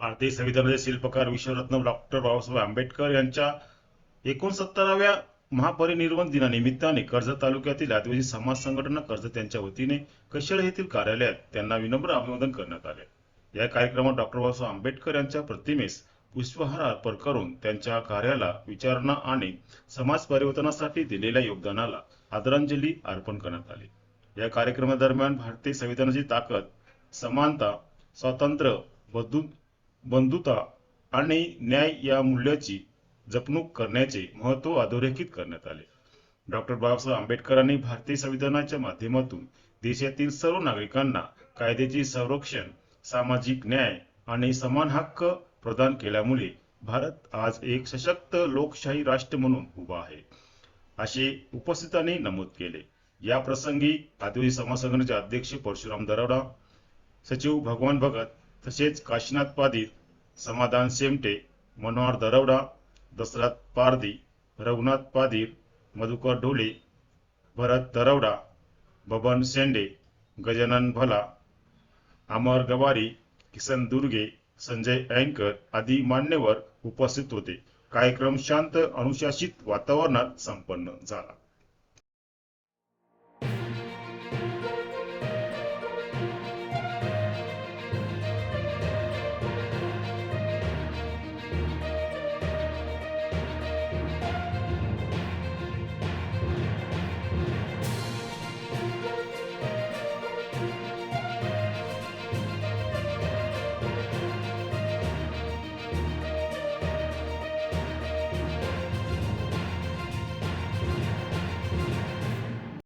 भारतीय संविधानाचे शिल्पकार विश्वरत्न डॉक्टर बाबासाहेब आंबेडकर यांच्या एकोणसत्तराव्या महापरिनिर्वाण दिनानिमित्ताने कर्जत तालुक्यातील आदिवासी समाज संघटना कर्जत यांच्या वतीने कशेळ येथील कार्यालयात त्यांना विनम्र अभिवादन करण्यात आले. या कार्यक्रमात डॉक्टर बाबासाहेब आंबेडकर यांच्या प्रतिमेस पुष्पहार अर्पण करून त्यांच्या कार्याला विचारणा आणि समाज परिवर्तनासाठी दिलेल्या योगदानाला आदरांजली अर्पण करण्यात आली. या कार्यक्रमादरम्यान भारतीय संविधानाची ताकद समानता स्वातंत्र्य बंधु बंधुता आणि न्याय या मूल्याची जपणूक करण्याचे महत्त्व अधोरेखित करण्यात आले. डॉक्टर बाबासाहेब आंबेडकरांनी भारतीय संविधानाच्या माध्यमातून देशातील सर्व नागरिकांना कायद्याचे संरक्षण सामाजिक न्याय आणि समान हक्क प्रदान केल्यामुळे भारत आज एक सशक्त लोकशाही राष्ट्र म्हणून उभा आहे असे उपस्थितांनी नमूद केले. या प्रसंगी आदिवासी समाज संघटनेचे अध्यक्ष परशुराम दरोडा सचिव भगवान भगत तसेच काशीनाथ पादीर समाधान सेमटे मनोहर दरवडा दसरथ पारदी रघुनाथ पादीर मधुकर ढोले भरत दरवडा बबन शेंडे गजानन भला अमर गवारी किसन दुर्गे संजय ऐनकर आदी मान्यवर उपस्थित होते. कार्यक्रम शांत अनुशासित वातावरणात संपन्न झाला.